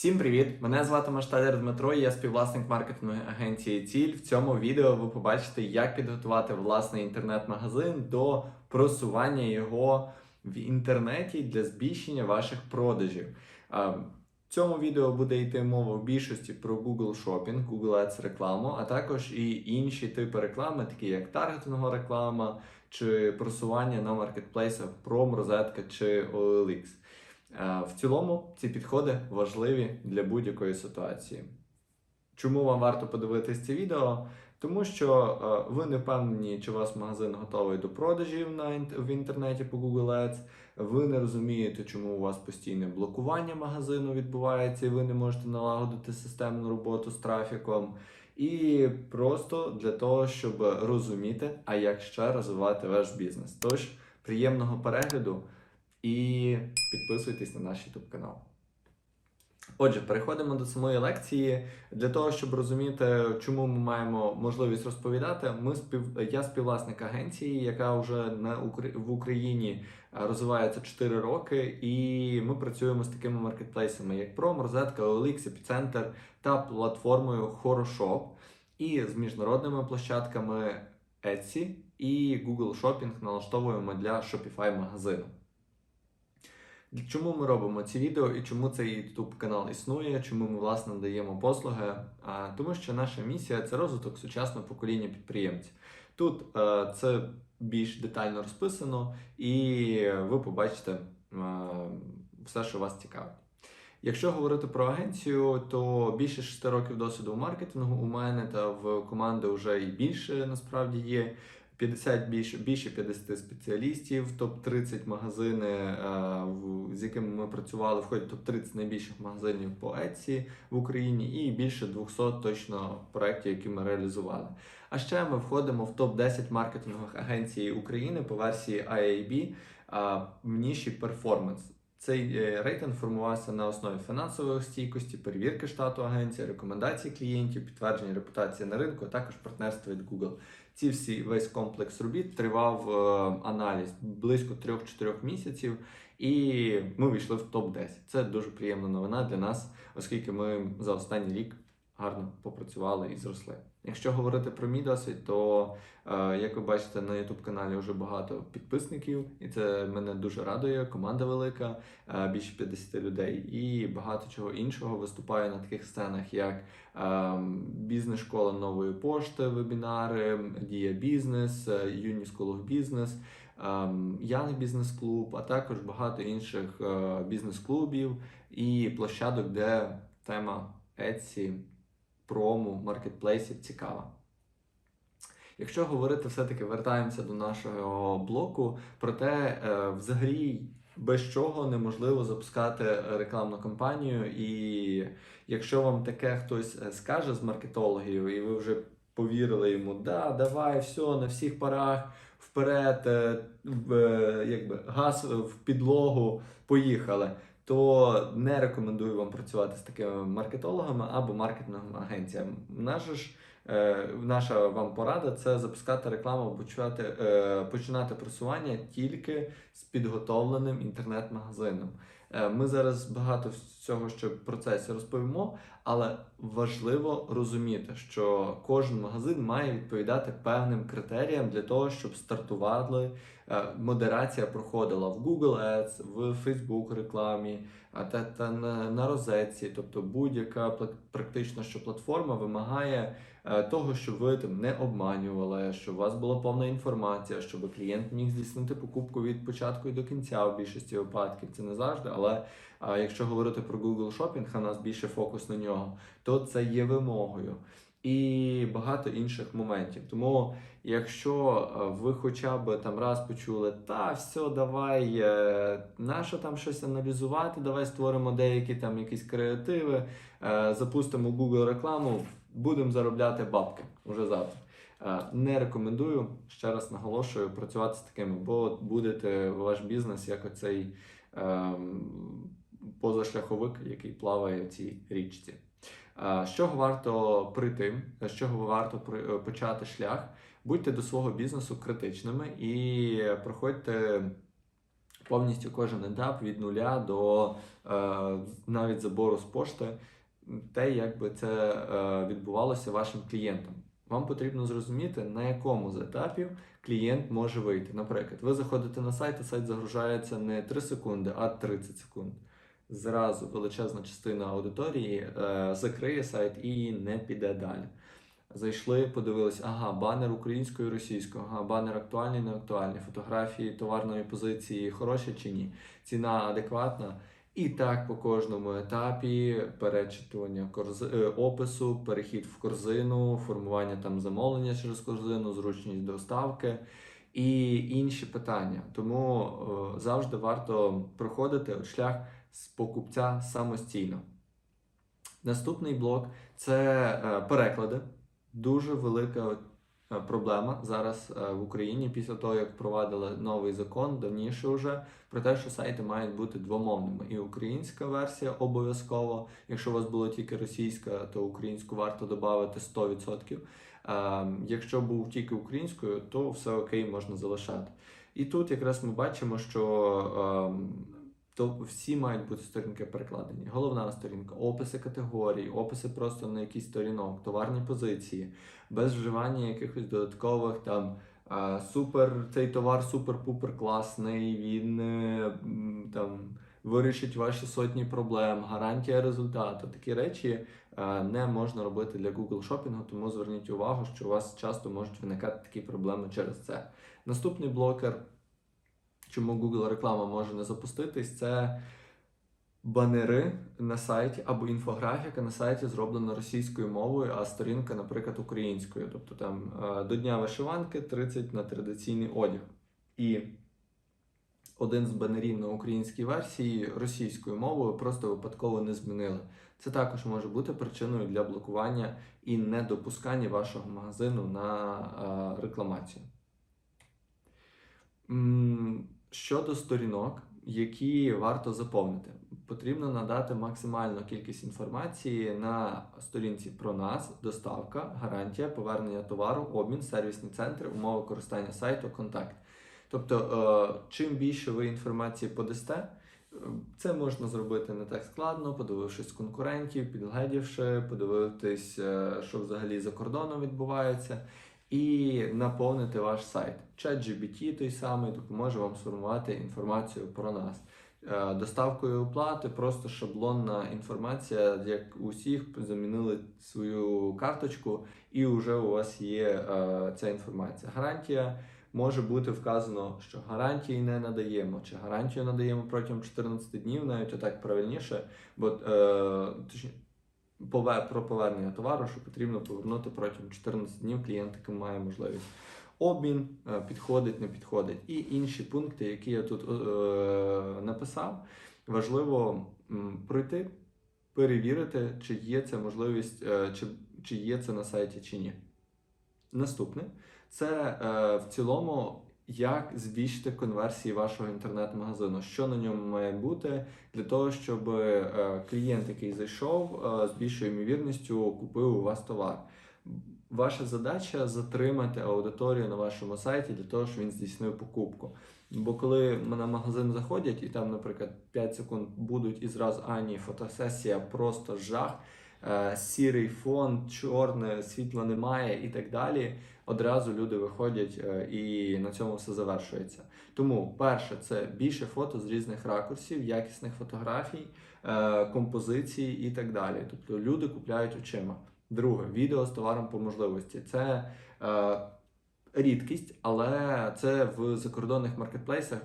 Всім привіт! Мене звати Машталер Дмитро, я співвласник маркетингової агенції Ціль. В цьому відео ви побачите, як підготувати власний інтернет-магазин до просування його в інтернеті для збільшення ваших продажів. В цьому відео буде йти мова в більшості про Google Shopping, Google Ads рекламу, а також і інші типи реклами, такі як таргетингова реклама чи просування на маркетплейсах Prom, Розетка чи OLX. Е, В цілому ці підходи важливі для будь-якої ситуації. Чому вам варто подивитись це відео? Тому що е, ви не впевнені, чи у вас магазин готовий до продажів в інтернеті по Google Ads. Ви не розумієте, чому у вас постійне блокування магазину відбувається, і ви не можете налагодити системну роботу з трафіком. І просто для того, щоб розуміти, а як ще розвивати ваш бізнес. Тож, приємного перегляду і підписуйтесь на наш YouTube канал. Отже, переходимо до самої лекції. Для того, щоб розуміти, чому ми маємо можливість розповідати, ми спів... я співвласник агенції, яка вже на Укра... в Україні е, розвивається 4 роки, і ми працюємо з такими маркетплейсами, як Prom, Розетка, OLX, Епіцентр та платформою Хорошоп, і з міжнародними площадками Etsy і Google Shopping налаштовуємо для Shopify магазину. Чому ми робимо ці відео і чому цей YouTube канал існує, чому ми власне даємо послуги? А, Тому що наша місія це розвиток сучасного покоління підприємців. Тут е, це більш детально розписано, і ви побачите е, все, що вас цікавить. Якщо говорити про агенцію, то більше 6 років досвіду в маркетингу у мене та в команди вже і більше насправді є. 50 більше більше 50 спеціалістів, топ 30 магазини, е, з якими ми працювали, входять топ 30 найбільших магазинів по Etsy в Україні, і більше 200 точно проєктів, які ми реалізували. А ще ми входимо в топ 10 маркетингових агенцій України по версії IAB в ніші перформанс. Цей е, рейтинг формувався на основі фінансової стійкості, перевірки штату агенції, рекомендацій клієнтів, підтвердження репутації на ринку, а також партнерства від Google. Ці всі весь комплекс робіт тривав е, аналіз близько 3-4 місяців, і ми війшли в топ 10 Це дуже приємна новина для нас, оскільки ми за останній рік гарно попрацювали і зросли. Якщо говорити про мій досвід, то е, як ви бачите, на youtube каналі вже багато підписників, і це мене дуже радує. Команда велика, е, більше 50 людей, і багато чого іншого виступаю на таких сценах, як ем, бізнес-школа нової пошти, вебінари, Дія бізнес, е, Юні School of Business, ем, Young Бізнес Клуб, а також багато інших е, бізнес-клубів і площадок, де тема Etsy, прому, маркетплейсів цікава. Якщо говорити, все-таки вертаємося до нашого блоку, проте е, взагалі без чого неможливо запускати рекламну кампанію. І якщо вам таке хтось е, скаже з маркетологів, і ви вже повірили йому, да, давай, все, на всіх парах, вперед, е, в, якби, газ в підлогу, поїхали. То не рекомендую вам працювати з такими маркетологами або маркетинговими агенціями. Наша ж Е, Наша вам порада це запускати рекламу, почувати, е, починати просування тільки з підготовленим інтернет-магазином. Е, Ми зараз багато цього ще в процесі розповімо, але важливо розуміти, що кожен магазин має відповідати певним критеріям для того, щоб стартували. е, Модерація проходила в Google Ads, в Facebook рекламі, та, та на, на розетці, тобто будь-яка практично що платформа вимагає е, того, щоб ви там не обманювали, щоб у вас була повна інформація, щоб клієнт міг здійснити покупку від початку і до кінця в більшості випадків. Це не завжди, але а, якщо говорити про Google Shopping, а нас більше фокус на нього, то це є вимогою. І багато інших моментів. Тому, якщо е, ви хоча б там раз почули, та все, давай, е, нащо там щось аналізувати, давай створимо деякі там якісь креативи, е, запустимо Google рекламу, будемо заробляти бабки уже завтра. Не рекомендую, ще раз наголошую, працювати з такими, бо будете ваш бізнес як оцей ем, позашляховик, який плаває в цій річці. З чого варто прийти, з чого варто е, почати шлях? Будьте до свого бізнесу критичними і проходьте повністю кожен етап від нуля до е, навіть забору з пошти, те, як би це е, відбувалося вашим клієнтам. Вам потрібно зрозуміти, на якому з етапів клієнт може вийти. Наприклад, ви заходите на сайт, і сайт загружається не 3 секунди, а 30 секунд. Зразу величезна частина аудиторії е, закриє сайт і не піде далі. Зайшли, подивились, ага, банер українською і російською, ага, банер актуальний, не актуальний, фотографії товарної позиції хороші чи ні, ціна адекватна. І так по кожному етапі перечитування корз... е, опису, перехід в корзину, формування там замовлення через корзину, зручність доставки і інші питання. Тому е, завжди варто проходити шлях з покупця самостійно. Наступний блок це е, переклади. Дуже велика е, проблема зараз е, в Україні після того, як провадили новий закон, давніше вже про те, що сайти мають бути двомовними. І українська версія обов'язково. Якщо у вас була тільки російська, то українську варто додати 100%. Е, Якщо був тільки українською, то все окей, можна залишати. І тут якраз ми бачимо, що ем, то всі мають бути сторінки перекладені. Головна сторінка, описи категорій, описи просто на якийсь сторінок, товарні позиції, без вживання якихось додаткових там. Супер, цей товар супер-пупер класний, він е, там вирішить ваші сотні проблем, гарантія результату. Такі речі е, не можна робити для Google шопінгу, тому зверніть увагу, що у вас часто можуть виникати такі проблеми через це. Наступний блокер чому Google реклама може не запуститись, це банери на сайті або інфографіка на сайті зроблена російською мовою, а сторінка, наприклад, українською. Тобто там е, до Дня вишиванки 30 на традиційний одяг. І один з банерів на українській версії російською мовою просто випадково не змінили. Це також може бути причиною для блокування і недопускання вашого магазину на е, рекламацію. Щодо сторінок, які варто заповнити, потрібно надати максимальну кількість інформації на сторінці про нас, доставка, гарантія, повернення товару, обмін, сервісні центри, умови користання сайту, контакт. Тобто, е, чим більше ви інформації подасте, е, це можна зробити не так складно, подивившись конкурентів, підгледівши, подивитись, е, що взагалі за кордоном відбувається і наповнити ваш сайт. ChatGPT той самий допоможе вам сформувати інформацію про нас. Е, Доставкою оплати просто шаблонна інформація, як у всіх замінили свою карточку, і вже у вас є е, ця інформація. Гарантія може бути вказано, що гарантії не надаємо, чи гарантію надаємо протягом 14 днів, навіть отак правильніше, бо е, точні- пове- про повернення товару, що потрібно повернути протягом 14 днів клієнт який має можливість. Обмін е, підходить, не підходить. І інші пункти, які я тут е, написав, важливо пройти, перевірити, чи є це можливість, е, чи, чи є це на сайті, чи ні. Наступне це е, в цілому, як збільшити конверсії вашого інтернет-магазину, що на ньому має бути для того, щоб е, клієнт, який зайшов, е, з більшою ймовірністю купив у вас товар. Ваша задача затримати аудиторію на вашому сайті для того, щоб він здійснив покупку. Бо коли на магазин заходять і там, наприклад, 5 секунд будуть і зразу а ні, фотосесія просто жах, сірий фон, чорне, світла немає і так далі. Одразу люди виходять е, і на цьому все завершується. Тому, перше, це більше фото з різних ракурсів, якісних фотографій, е, композицій і так далі. Тобто люди купляють очима. Друге, відео з товаром по можливості. Це е, рідкість, але це в закордонних маркетплейсах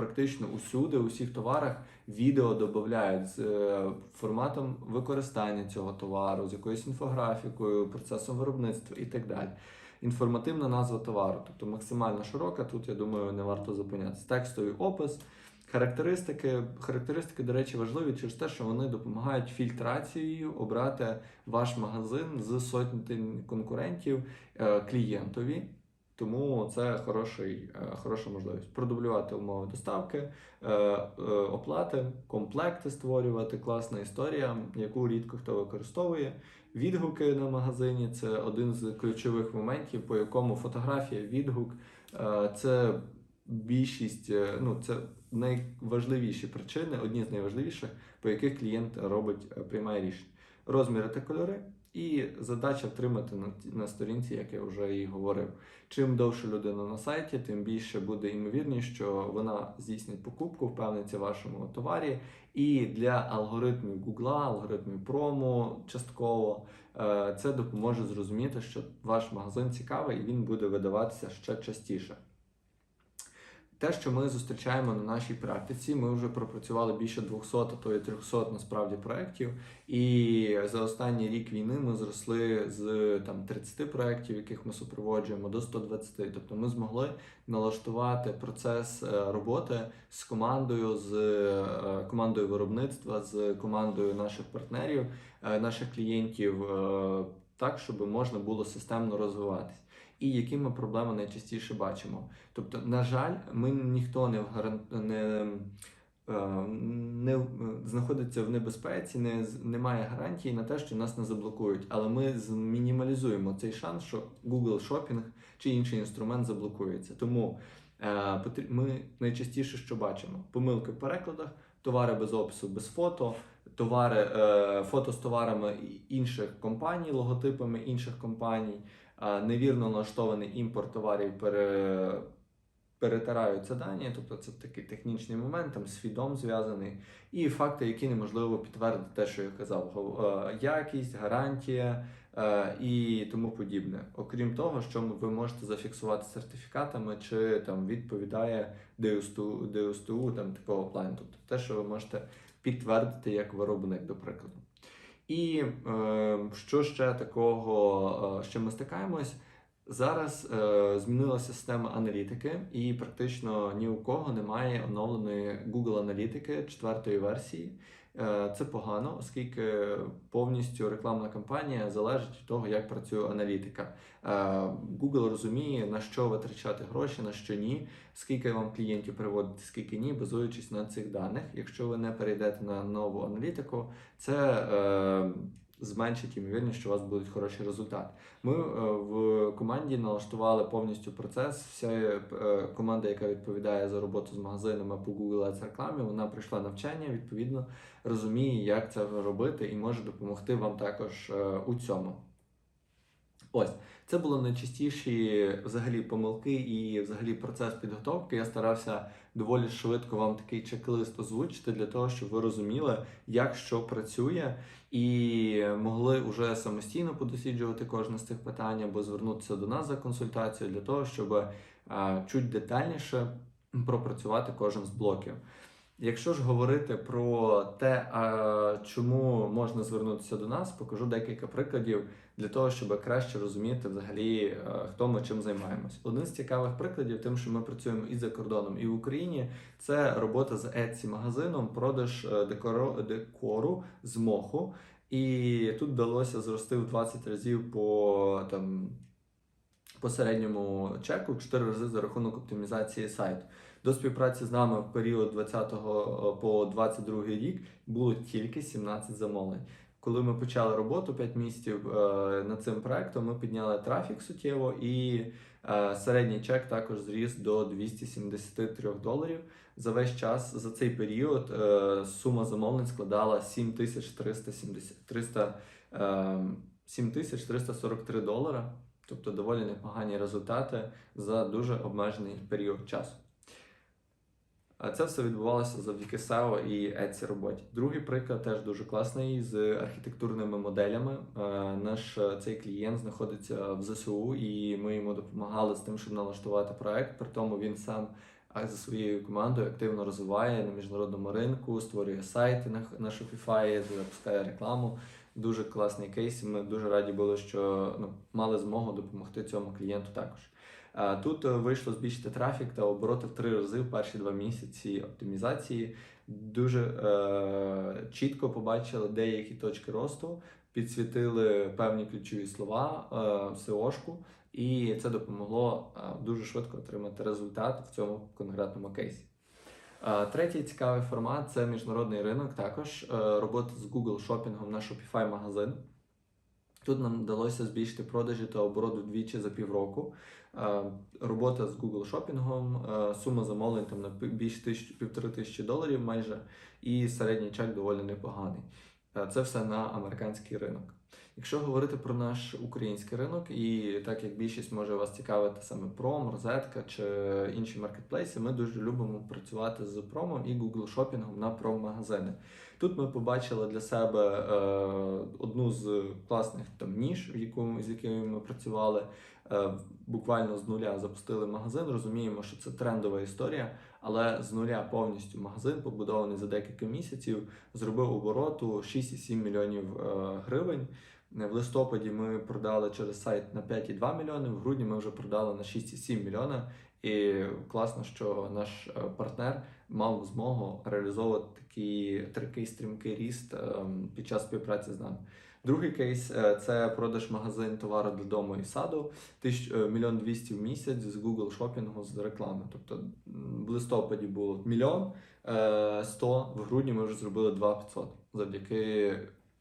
практично усюди, у всіх товарах відео додають з е, форматом використання цього товару, з якоюсь інфографікою, процесом виробництва і так далі. Інформативна назва товару, тобто максимально широка. Тут я думаю, не варто зупинятися. Текстовий опис. Характеристики, характеристики, до речі, важливі через те, що вони допомагають фільтрацією обрати ваш магазин з сотні конкурентів е, клієнтові. Тому це хороший, е, хороша можливість продублювати умови доставки, е, е, оплати, комплекти створювати. Класна історія, яку рідко хто використовує. Відгуки на магазині це один з ключових моментів, по якому фотографія, відгук це більшість, ну це найважливіші причини, одні з найважливіших, по яких клієнт робить, приймає рішення. Розміри та кольори, і задача втримати на, на сторінці, як я вже і говорив. Чим довше людина на сайті, тим більше буде ймовірність, що вона здійснить покупку, впевниться в вашому товарі. І для алгоритмів Google, алгоритмів промо частково е, це допоможе зрозуміти, що ваш магазин цікавий і він буде видаватися ще частіше. Те, що ми зустрічаємо на нашій практиці, ми вже пропрацювали більше 200, а то і 300 насправді проєктів. І за останній рік війни ми зросли з там 30 проєктів, яких ми супроводжуємо, до 120. Тобто ми змогли налаштувати процес е, роботи з командою, з е, командою виробництва, з командою наших партнерів, е, наших клієнтів, так, щоб можна було системно розвиватись. І які ми проблеми найчастіше бачимо. Тобто, на жаль, ми ніхто не не, е, не знаходиться в небезпеці, не немає гарантії на те, що нас не заблокують. Але ми змінімалізуємо цей шанс, що Google Shopping чи інший інструмент заблокується. Тому е, ми найчастіше що бачимо: помилки в перекладах, товари без опису, без фото. Товари, е, фото з товарами інших компаній, логотипами інших компаній, невірно налаштований імпорт товарів пере, перетираються дані, тобто це такий технічний момент, там з фідом зв'язаний, і факти, які неможливо підтвердити те, що я казав, якість, гарантія і тому подібне. Окрім того, що ви можете зафіксувати сертифікатами, чи там відповідає ДСТУ, ДСТУ там такого плану, тобто те, що ви можете підтвердити як виробник, до прикладу. І е, що ще такого, е, з чим ми стикаємось? Зараз е, змінилася система аналітики, і практично ні у кого немає оновленої Google аналітики четвертої версії. Е, це погано, оскільки повністю рекламна кампанія залежить від того, як працює аналітика. Е, Google розуміє, на що витрачати гроші, на що ні, скільки вам клієнтів приводити, скільки ні, базуючись на цих даних. Якщо ви не перейдете на нову аналітику, це е, зменшить ймовірність, що у вас будуть хороші результати. Ми е, в команді налаштували повністю процес. Вся е, команда, яка відповідає за роботу з магазинами по Google Ads рекламі, вона пройшла навчання, відповідно розуміє, як це робити, і може допомогти вам також е, у цьому. Ось, це були найчастіші взагалі помилки і взагалі процес підготовки. Я старався доволі швидко вам такий чек-лист озвучити для того, щоб ви розуміли, як що працює, і могли вже самостійно подосліджувати кожне з цих питань або звернутися до нас за консультацією для того, щоб чуть детальніше пропрацювати кожен з блоків. Якщо ж говорити про те, чому можна звернутися до нас, покажу декілька прикладів для того, щоб краще розуміти взагалі, е, хто ми чим займаємось. Один з цікавих прикладів, тим, що ми працюємо і за кордоном, і в Україні, це робота з Etsy магазином, продаж е, декору, декору з моху. І тут вдалося зрости в 20 разів по там. По середньому чеку в 4 рази за рахунок оптимізації сайту. До співпраці з нами в період 20 по 22 рік було тільки 17 замовлень. Коли ми почали роботу 5 місяців е, над цим проектом, ми підняли трафік суттєво і е, середній чек також зріс до 273 доларів. За весь час за цей період е, сума замовлень складала 7370 300, е, 7343 долара. Тобто доволі непогані результати за дуже обмежений період часу. А Це все відбувалося завдяки SEO і Etsy роботі. Другий приклад теж дуже класний з архітектурними моделями. Е, Наш е, цей клієнт знаходиться в ЗСУ, і ми йому допомагали з тим, щоб налаштувати проект. При тому він сам за своєю командою активно розвиває на міжнародному ринку, створює сайти на, Shopify, запускає рекламу. Дуже класний кейс. Ми дуже раді були, що ну, мали змогу допомогти цьому клієнту також. А, Тут е, вийшло збільшити трафік та обороти в три рази в перші два місяці оптимізації. Дуже е, чітко побачили деякі точки росту, підсвітили певні ключові слова е, SEO-шку, і це допомогло е, дуже швидко отримати результат в цьому конкретному кейсі. Е, Третій цікавий формат це міжнародний ринок. Також е, робота з Google шопінгом на Shopify магазин. Тут нам вдалося збільшити продажі та оборот вдвічі за півроку. Е, Робота з Google шопінгом, е, сума замовлень там на пі- більш тисяч, півтори тисячі доларів майже, і середній чек доволі непоганий. Е, Це все на американський ринок. Якщо говорити про наш український ринок, і так як більшість може вас цікавити саме пром, розетка чи інші маркетплейси, ми дуже любимо працювати з промом і Google шопінгом на пром-магазини. Тут ми побачили для себе е, одну з класних там ніж, в якому з якими ми працювали. Е, буквально з нуля запустили магазин. Розуміємо, що це трендова історія, але з нуля повністю магазин, побудований за декілька місяців, зробив обороту 6,7 мільйонів е, гривень. В листопаді ми продали через сайт на 5,2 мільйони, в грудні ми вже продали на 6,7 мільйона. І класно, що наш е, партнер мав змогу реалізовувати такий, такий стрімкий ріст ем, під час співпраці з нами. Другий кейс е, це продаж магазин товару для дому і саду, е, мільйон двісті в місяць з Google шопінгу з реклами. Тобто в листопаді було мільйон е, сто, в грудні ми вже зробили 2500 завдяки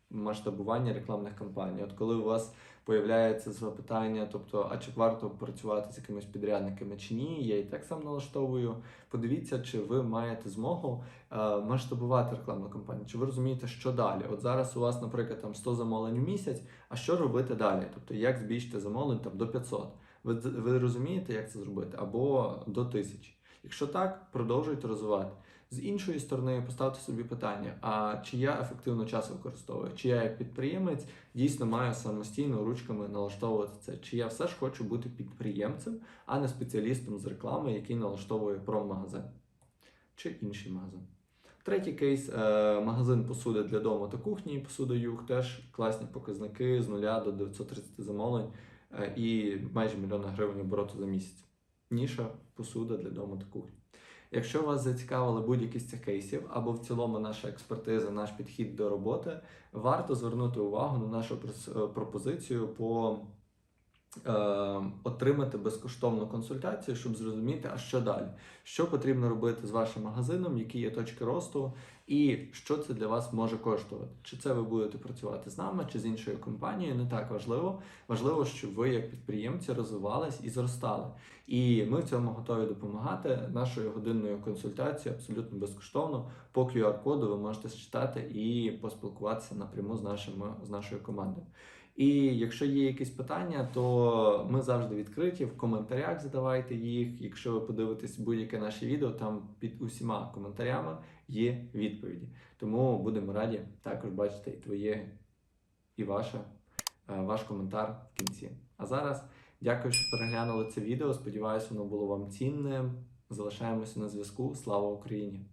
масштабуванню рекламних кампаній. От коли у вас появляється запитання, тобто, а чи варто працювати з якимись підрядниками чи ні, я і так сам налаштовую. Подивіться, чи ви маєте змогу е, масштабувати рекламну кампанію, чи ви розумієте, що далі? От зараз у вас, наприклад, там 100 замовлень в місяць, а що робити далі? Тобто, як збільшити замовлень там до 500? Ви, ви розумієте, як це зробити? Або до 1000. Якщо так, продовжуйте розвивати. З іншої сторони, поставте собі питання: а чи я ефективно час використовую? Чи я як підприємець дійсно маю самостійно ручками налаштовувати це? Чи я все ж хочу бути підприємцем, а не спеціалістом з реклами, який налаштовує промагазин чи інший магазин? Третій кейс е, магазин посуди для дому та кухні, посуда Юг, теж класні показники з 0 до 930 замовлень е, і майже мільйона гривень обороту за місяць. Ніша посуда для дому та кухні. Якщо вас зацікавили будь-які з цих кейсів, або в цілому наша експертиза, наш підхід до роботи, варто звернути увагу на нашу пропозицію по отримати безкоштовну консультацію, щоб зрозуміти, а що далі, що потрібно робити з вашим магазином, які є точки росту, і що це для вас може коштувати. Чи це ви будете працювати з нами, чи з іншою компанією, не так важливо. Важливо, щоб ви як підприємці розвивались і зростали. І ми в цьому готові допомагати нашою годинною консультацією абсолютно безкоштовно. По QR-коду ви можете читати і поспілкуватися напряму з нашими з нашою командою. І якщо є якісь питання, то ми завжди відкриті. В коментарях задавайте їх. Якщо ви подивитесь будь-яке наше відео, там під усіма коментарями є відповіді. Тому будемо раді також бачити і твоє, і ваше, е, ваш коментар в кінці. А зараз дякую, що переглянули це відео. Сподіваюся, воно було вам цінним. Залишаємося на зв'язку. Слава Україні!